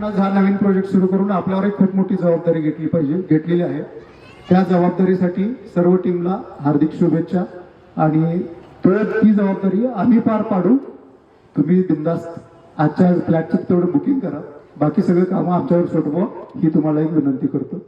पण हा नवीन प्रोजेक्ट सुरू करून आपल्यावर एक खूप मोठी जबाबदारी घेतली पाहिजे घेतलेली आहे. त्या जबाबदारीसाठी सर्व टीमला हार्दिक शुभेच्छा आणि तो ती जबाबदारी आम्ही पार पाडू. तुम्ही बिंदास्त आजच्या फ्लॅटचं तेवढं बुकिंग करा. बाकी सगळं कामं आमच्यावर सोडवा ही तुम्हाला एक विनंती करतो.